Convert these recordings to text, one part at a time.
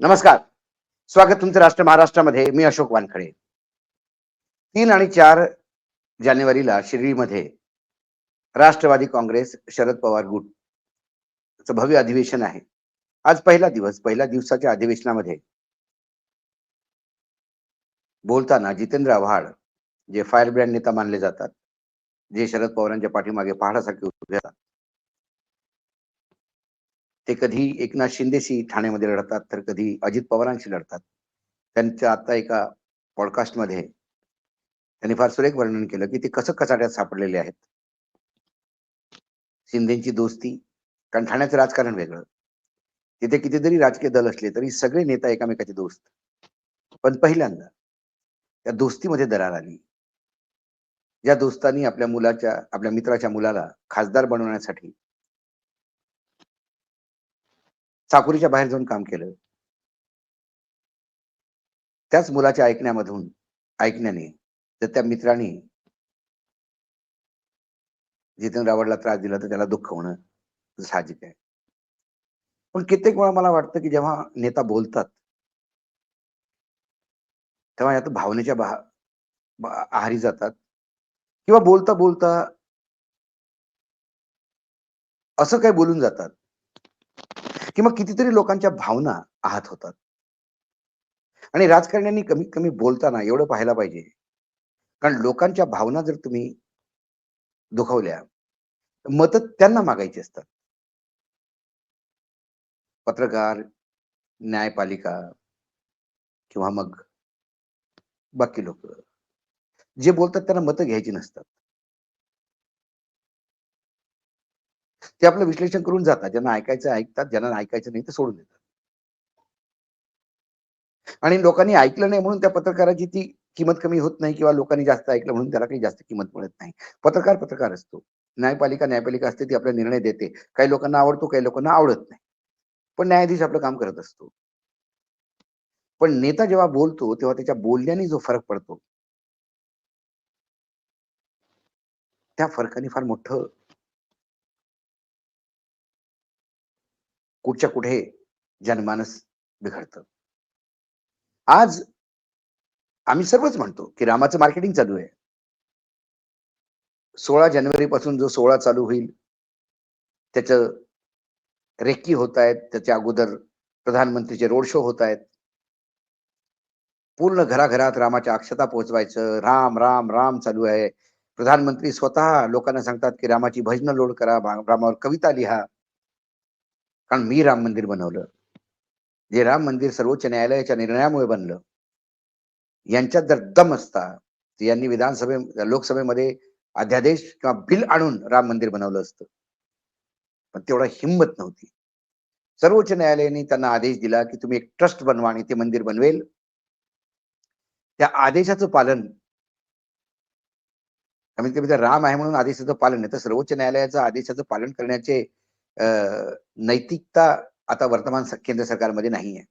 नमस्कार. स्वागत तुमचं राष्ट्र महाराष्ट्रामध्ये. मी अशोक वानखडे. तीन आणि चार जानेवारीला शिर्डीमध्ये राष्ट्रवादी काँग्रेस शरद पवार गुट भव्य अधिवेशन आहे. आज पहिला दिवस पहिल्या दिवसाच्या अधिवेशनामध्ये बोलताना जितेंद्र आव्हाड जे फायर ब्रँड नेता मानले जातात जे शरद पवारांच्या पाठीमागे पहाडासारखे उभे असतात ते कधी एकनाथ शिंदेशी ठाण्यामध्ये लढतात तर कधी अजित पवारांशी लढतात. त्यांच्या आता एका पॉडकास्टमध्ये त्यांनी फार सुरेख वर्णन केलं की ते कसं कचाट्यात सापडलेले आहेत. शिंदेची दोस्ती कारण ठाण्याचं राजकारण वेगळं. तिथे कितीतरी राजकीय दल असले तरी सगळे नेता एकामेकाचे दोस्त. पण पहिल्यांदा त्या दोस्तीमध्ये दरार आली. ज्या दोस्तांनी आपल्या मुलाच्या आपल्या मित्राच्या मुलाला खासदार बनवण्यासाठी चाकुरीच्या बाहेर जाऊन काम केलं. त्याच मुलाच्या ऐकण्यामधून ऐकण्याने जर त्या मित्राने जितेंद्र रावडला त्रास दिला तर त्याला दुःख होणं साहजिक आहे. पण कित्येक वेळा मला वाटतं की जेव्हा नेता बोलतात तेव्हा यात भावनेच्या भा आहारी जातात. किंवा बोलता बोलता असं काही बोलून जातात. किंवा कितीतरी लोकांच्या भावना आहात होतात. आणि राजकारण्यांनी कमीत कमी बोलताना एवढं पाहायला पाहिजे. कारण लोकांच्या भावना जर तुम्ही दुखवल्या मत त्यांना मागायची असतात. पत्रकार न्यायपालिका किंवा मग बाकी लोक. जे बोलतात त्यांना मतं घ्यायची नसतात. ते आपलं विश्लेषण करून जातात. ज्यांना ऐकायचं ऐकतात ज्यांना ऐकायचं नाही ते सोडून देतात. आणि लोकांनी ऐकलं नाही म्हणून त्या पत्रकाराची ती किंमत कमी होत नाही किंवा लोकांनी जास्त ऐकलं म्हणून त्याला काही जास्त किंमत मिळत नाही. पत्रकार पत्रकार असतो. न्यायपालिका न्यायपालिका असते ती आपला निर्णय देते. काही लोकांना आवडतो काही लोकांना आवडत नाही. पण न्यायाधीश आपलं काम करत असतो. पण नेता जेव्हा बोलतो तेव्हा त्याच्या बोलण्याने जो फरक पडतो. त्या फरकाने फार मोठं कुठच्या कुठे जनमानस बिघडतं. आज आम्ही सर्वच म्हणतो की रामाचं मार्केटिंग चालू आहे. सोळा जानेवारी पासून जो सोहळा चालू होईल त्याचं रेक्की होत आहेत त्याच्या अगोदर प्रधानमंत्रीचे रोड शो होत आहेत. पूर्ण घराघरात रामाच्या अक्षता पोहोचवायचं राम राम राम चालू आहे. प्रधानमंत्री स्वतः लोकांना सांगतात की रामाची भजनं लोड करा रामावर कविता लिहा. कारण मी राम मंदिर बनवलं. जे राम मंदिर सर्वोच्च न्यायालयाच्या निर्णयामुळे बनलं. यांच्यात जर दम असता यांनी विधानसभे लोकसभेमध्ये अध्यादेश किंवा बिल आणून राम मंदिर बनवलं असतं. पण तेवढा हिंमत नव्हती. सर्वोच्च न्यायालयाने त्यांना आदेश दिला की तुम्ही एक ट्रस्ट बनवा आणि ते मंदिर बनवेल. त्या आदेशाचं पालन कमीत कमी राम आहे म्हणून आदेशाचं पालन आहे तर सर्वोच्च न्यायालयाचं आदेशाचं पालन करण्याचे नैतिकता आता वर्तमान केंद्र सरकारमध्ये नाही आहे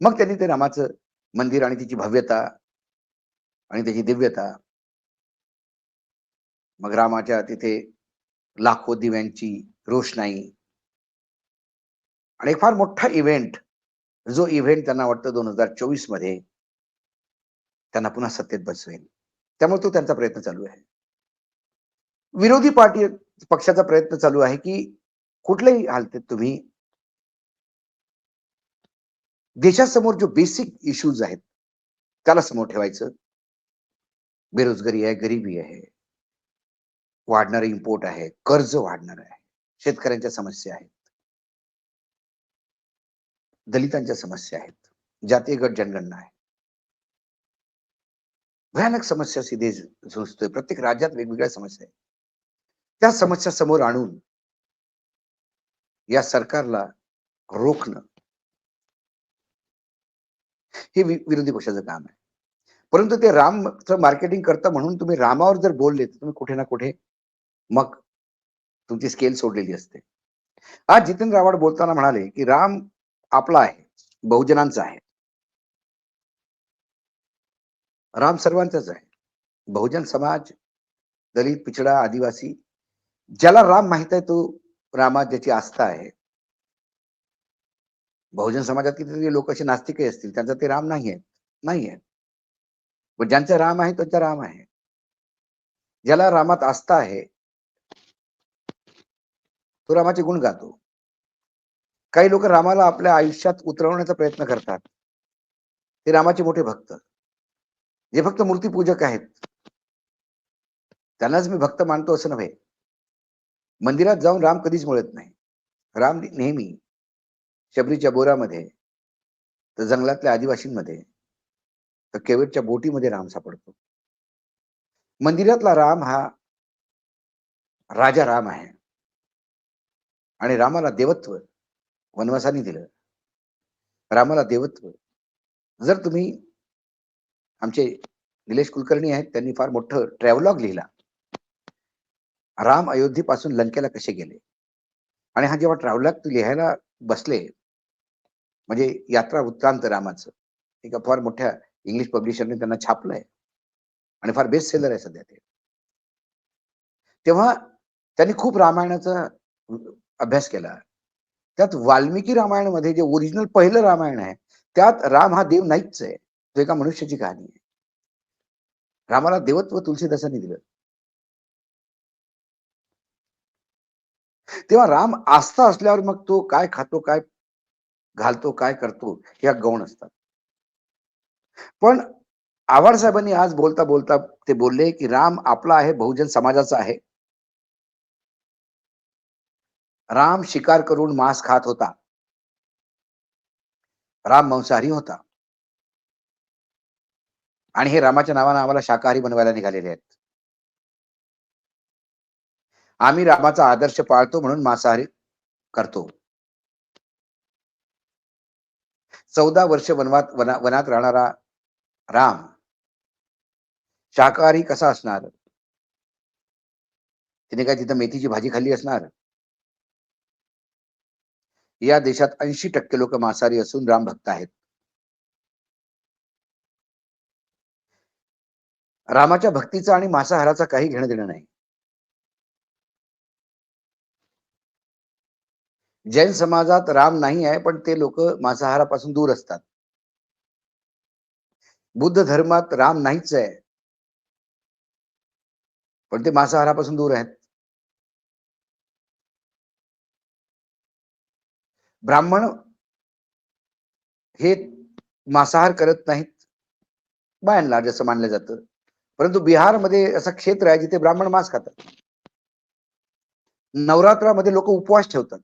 मग त्यांनी ते रामाचं मंदिर आणि त्याची भव्यता आणि त्याची दिव्यता मग रामाच्या तिथे लाखो दिव्यांची रोषणाई आणि एक फार मोठा इव्हेंट जो इव्हेंट त्यांना वाटतं दोन हजार चोवीसमध्ये त्यांना पुन्हा सत्तेत बसवेल. त्यामुळे तो त्यांचा प्रयत्न चालू आहे. विरोधी पार्टी पक्षाचा प्रयत्न चालू आहे की कुठल्याही हालतीत तुम्ही देशासमोर जो बेसिक इश्यूज आहेत त्याला समोर ठेवायचं. बेरोजगारी आहे गरिबी आहे वाढणारे इम्पोर्ट आहे कर्ज वाढणार आहे शेतकऱ्यांच्या समस्या आहेत. दलितांच्या समस्या आहेत जातीय गट जनगणना आहे. भयानक समस्या सिधे झुंजतोय प्रत्येक राज्यात वेगवेगळ्या समस्या आहेत. त्या समस्या समोर आणून या सरकारला रोखणं. हे वि- विरोधी पक्षाचं काम आहे. परंतु ते रामचं मार्केटिंग करता म्हणून तुम्ही रामावर जर बोलले तर तुम्ही कुठे ना कुठे मग तुमची स्केल सोडलेली असते. आज जितेंद्र आव्हाड बोलताना म्हणाले की राम आपला आहे बहुजनांचा आहे. राम सर्वांचाच आहे. बहुजन समाज दलित पिछडा आदिवासी ज्याला राम माहीत आहे तो रामात ज्याची आस्था आहे. बहुजन समाजात कितीतरी लोक असे नास्तिकही असतील त्यांचा ते राम नाही आहेत नाही आहेत पण ज्यांचा राम आहे त्यांचा राम आहे. ज्याला रामात आस्था आहे तो रामाचे गुण गातो. काही लोक रामाला आपल्या आयुष्यात उतरवण्याचा प्रयत्न करतात. ते रामाचे मोठे भक्त. जे फक्त मूर्तीपूजक आहेत. त्यांनाच मी भक्त मानतो असं नव्हे. मंदिरात जाऊन राम कधीच मिळत नाही. राम नेहमी शबरीच्या बोरामध्ये तर जंगलातल्या आदिवासींमध्ये तर केवटच्या बोटीमध्ये राम सापडतो. मंदिरातला राम हा राजा राम आहे. आणि रामाला देवत्व वनवासाने दिलं. रामाला देवत्व. जर तुम्ही आमचे निलेश कुलकर्णी आहेत त्यांनी फार मोठं ट्रॅव्हलॉग लिहिला. राम अयोध्येपासून लंकेला कसे गेले? आणि हा जेव्हा ट्रॅव्हलॉग लिहायला बसले म्हणजे यात्रा वृत्तांत रामाचं एका फार मोठ्या इंग्लिश पब्लिशरने त्यांना छापलंय आणि फार बेस्ट सेलर आहे सध्या ते. तेव्हा त्यांनी खूप रामायणाचा अभ्यास केला. त्यात वाल्मिकी रामायणामध्ये जे ओरिजिनल पहिलं रामायण आहे त्यात राम हा देव नाहीच आहे तो एका मनुष्याची कहाणी आहे. रामाला देवत्व तुलसीदासांनी दिलं. तेव्हा राम आस्था असल्यावर मग तो काय खातो काय घालतो काय करतो या गौण असतात. पण आव्हाड साहेबांनी आज बोलता बोलता ते बोलले की राम आपला आहे बहुजन समाजाचा आहे. राम शिकार करून मांस खात होता. राम मांसाहारी होता. आणि हे रामाच्या नावानं आम्हाला शाकाहारी बनवायला निघालेले आहेत. आम्ही रामाचा आदर्श पाळतो म्हणून मांसाहारी करतो. चौदा वर्ष वनवात वना वनात राहणारा राम शाकाहारी कसा असणार? तिने काय तिथं मेथीची भाजी खाल्ली असणार? या देशात ऐंशी टक्के लोक मांसाहारी असून राम भक्त आहेत. रामाच्या भक्तीचा आणि मांसाहाराचा काही घेणं देणं नाही. जैन समाजात राम नाही आहे पण ते लोक मांसाहारापासून दूर असतात. बुद्ध धर्मात राम नाहीच आहे. पण ते मांसाहारापासून दूर आहेत. ब्राह्मण हे मांसाहार करत नाहीत बायांना जसं मानलं जातं. परंतु बिहारमध्ये असं क्षेत्र आहे जिथे ब्राह्मण मांस खातात. नवरात्रामध्ये लोक उपवास ठेवतात.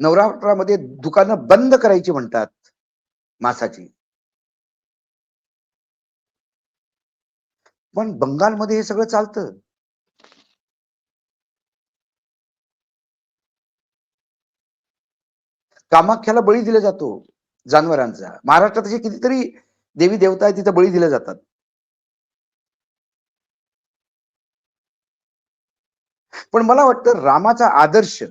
नवरात्रामध्ये दुकानं बंद करायची म्हणतात मासाची. पण बंगालमध्ये हे सगळं चालतं. कामाख्याला बळी दिला जातो जानवरांचा. महाराष्ट्रात असे कितीतरी देवी देवता आहेत तिथे बळी दिल्या जातात. पण मला वाटतं रामाचा आदर्श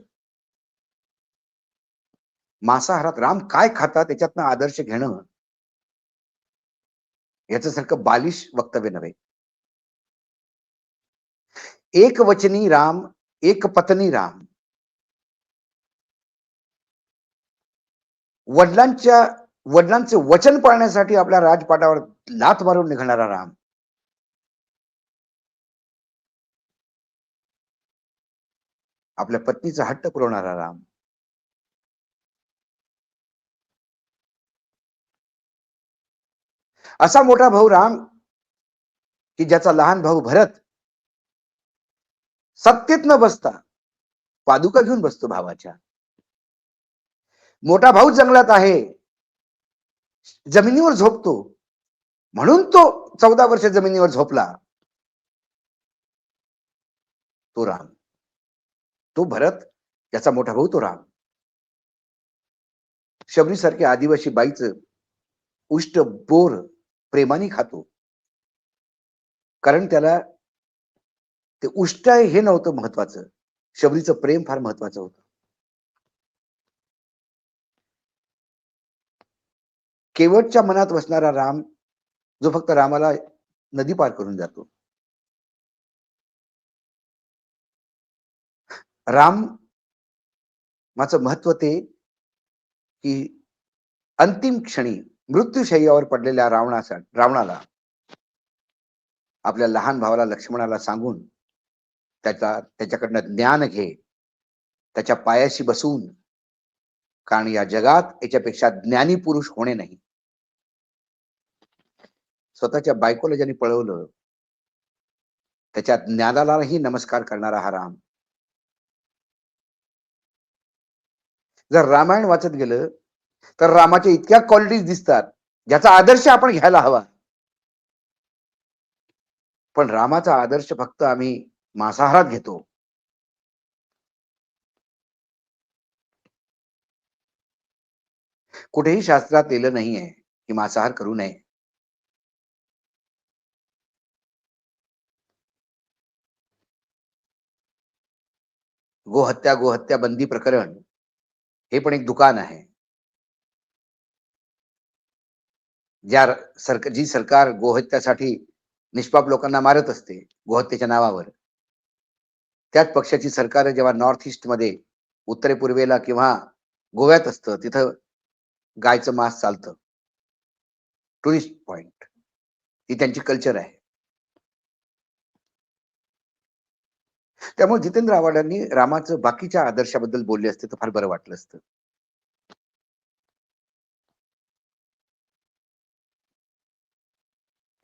मांसाहारात राम काय खातात त्याच्यातनं आदर्श घेणं? याच्यासारखं बालिश वक्तव्य नव्हे. एक वचनी राम एक पत्नी राम. वडिलांच्या वडिलांचे वचन पाळण्यासाठी आपल्या राजपाटावर लाथ मारून निघणारा राम. आपल्या पत्नीचा हट्ट पुरवणारा राम. असा मोठा भाऊ राम की ज्याचा लहान भाऊ भरत सत्तेत न बसता पादुका घेऊन बसतो भावाच्या. मोठा भाऊ जंगलात आहे जमिनीवर झोपतो. म्हणून तो चौदा वर्ष जमिनीवर झोपला. तो राम. तो भरत याचा मोठा भाऊ तो राम. शबरीसारख्या आदिवासी बाईचं उष्ट बोर प्रेमाने खातो. कारण त्याला ते उष्ट आहे हे नव्हतं महत्वाचं शबरीचं प्रेम फार महत्वाचं होतं. केवटच्या मनात बसणारा राम जो फक्त रामाला नदी पार करून जातो. राम माचं महत्त्व ते की अंतिम क्षणी मृत्यूशय्यावर पडलेल्या रावणाचा रावणाला आपल्या लहान भावाला लक्ष्मणाला सांगून त्याचा त्याच्याकडनं ज्ञान घे. त्याच्या पायाशी बसून कारण या जगात याच्यापेक्षा ज्ञानी पुरुष होणे नाही. स्वतःच्या बायकोला ज्याने पळवलं त्याच्या ज्ञानालाही नमस्कार करणारा हा राम. जर रामायण वाचत गेलं तर रामाच्या इतक्या क्वालिटीज दिसतात ज्याचा आदर्श आपण घ्यायला हवा. पण रामाचा आदर्श फक्त आम्ही मांसाहारात घेतो. कुठेही शास्त्रात लिहिलं नाहीये की मांसाहार करू नये. गोहत्या गोहत्या बंदी प्रकरण हे पण एक दुकान आहे. ज्या सरकार जी सरकार गोहत्यासाठी निष्पाप लोकांना मारत असते गोहत्येच्या नावावर त्याच पक्षाची सरकार जेव्हा नॉर्थ ईस्टमध्ये उत्तरेपूर्वेला किंवा गोव्यात असतं तिथं गायचं मांस चालतं. टुरिस्ट पॉइंट ही त्यांची कल्चर आहे. त्यामुळे जितेंद्र आव्हाडांनी रामाचं बाकीच्या आदर्शाबद्दल बोलले असते तर फार बरं वाटलं असतं.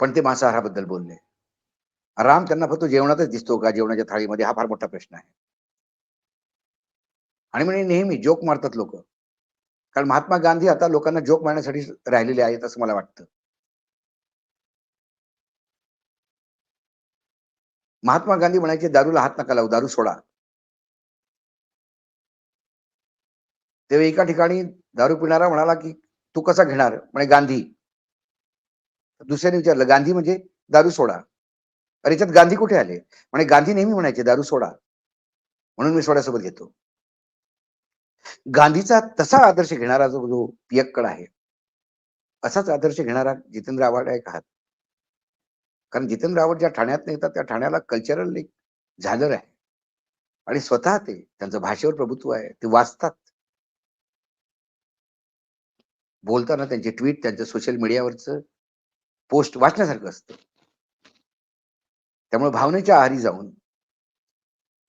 पण ते मांसाहाराबद्दल बोलले. राम त्यांना फक्त जेवणातच दिसतो का? जेवणाच्या थाळीमध्ये हा फार मोठा प्रश्न आहे. आणि म्हणजे नेहमी जोक मारतात लोक. कारण महात्मा गांधी आता लोकांना जोक मारण्यासाठी राहिलेले आहेत असं मला वाटतं. महात्मा गांधी म्हणायचे दारूला हात नका लावू दारू सोडा. तेव्हा एका ठिकाणी दारू पिणारा म्हणाला की तू कसा घेणार? म्हणे गांधी. दुसऱ्याने विचारलं गांधी म्हणजे दारू सोडा. अरे याच्यात गांधी कुठे आले? म्हणे गांधी नेहमी म्हणायचे दारू सोडा. म्हणून मी सोड्यासोबत घेतो. गांधीचा तसा आदर्श घेणारा जो जो पियक्कड आहे असाच आदर्श घेणारा जितेंद्र आव्हाड एक आहात. कारण जितेंद्र आव्हाड ज्या ठाण्यात येतात त्या ठाण्याला कल्चरल एक झालर आहे. आणि स्वतः ते त्यांचं भाषेवर प्रभुत्व आहे ते वाचतात. बोलताना त्यांचे ट्विट त्यांचं सोशल मीडियावरचं पोस्ट वाचण्यासारखं असतं. त्यामुळे भावनेच्या आहारी जाऊन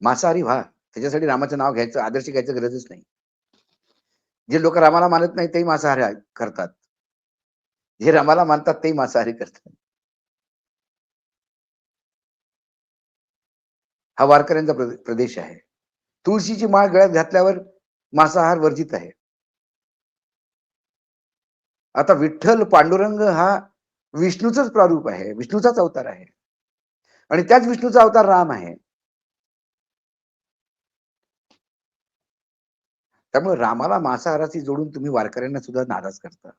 मांसाहारी व्हा. त्याच्यासाठी रामाचं नाव घ्यायचं आदर्श घ्यायचं गरजच नाही. जे लोक रामाला मानत नाही तेही मांसाहारी करतात. जे रामाला मानतात तेही मांसाहारी करतात. हा वारकऱ्यांचा प्रदेश आहे. तुळशीची माळ गळ्यात घातल्यावर मांसाहार वर्जित आहे. आता विठ्ठल पांडुरंग हा विष्णूचाच प्रारूप आहे विष्णूचाच अवतार आहे. आणि त्याच विष्णूचा अवतार राम आहे. त्यामुळे रामाला मांसाहाराशी जोडून तुम्ही वारकऱ्यांना सुद्धा नाराज करता.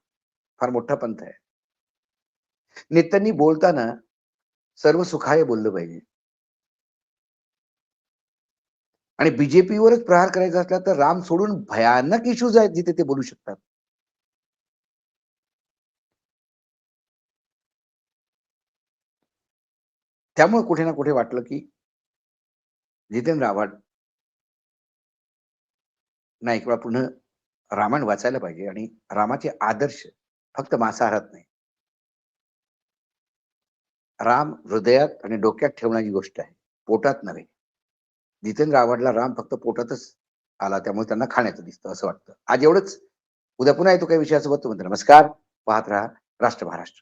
फार मोठा पंथ आहे. नेत्यांनी बोलताना सर्व सुखाय बोललं पाहिजे. आणि बीजेपीवरच प्रहार करायचा असला तर राम सोडून भयानक इश्यूज आहेत जिथे ते बोलू शकतात. त्यामुळे कुठे ना कुठे वाटलं की जितेंद्र आव्हाड नाही किंवा पुन्हा रामायण वाचायला पाहिजे आणि रामाचे आदर्श फक्त मांसाहारात नाही. राम हृदयात आणि डोक्यात ठेवण्याची गोष्ट आहे पोटात नव्हे. जितेंद्र आव्हाडला राम फक्त पोटातच आला त्यामुळे त्यांना खाण्याचं दिसतं असं वाटतं. आज एवढंच. उद्या पुन्हा येतो काही विषयासोबत. तुम्ही नमस्कार. पाहत राहा राष्ट्र महाराष्ट्र.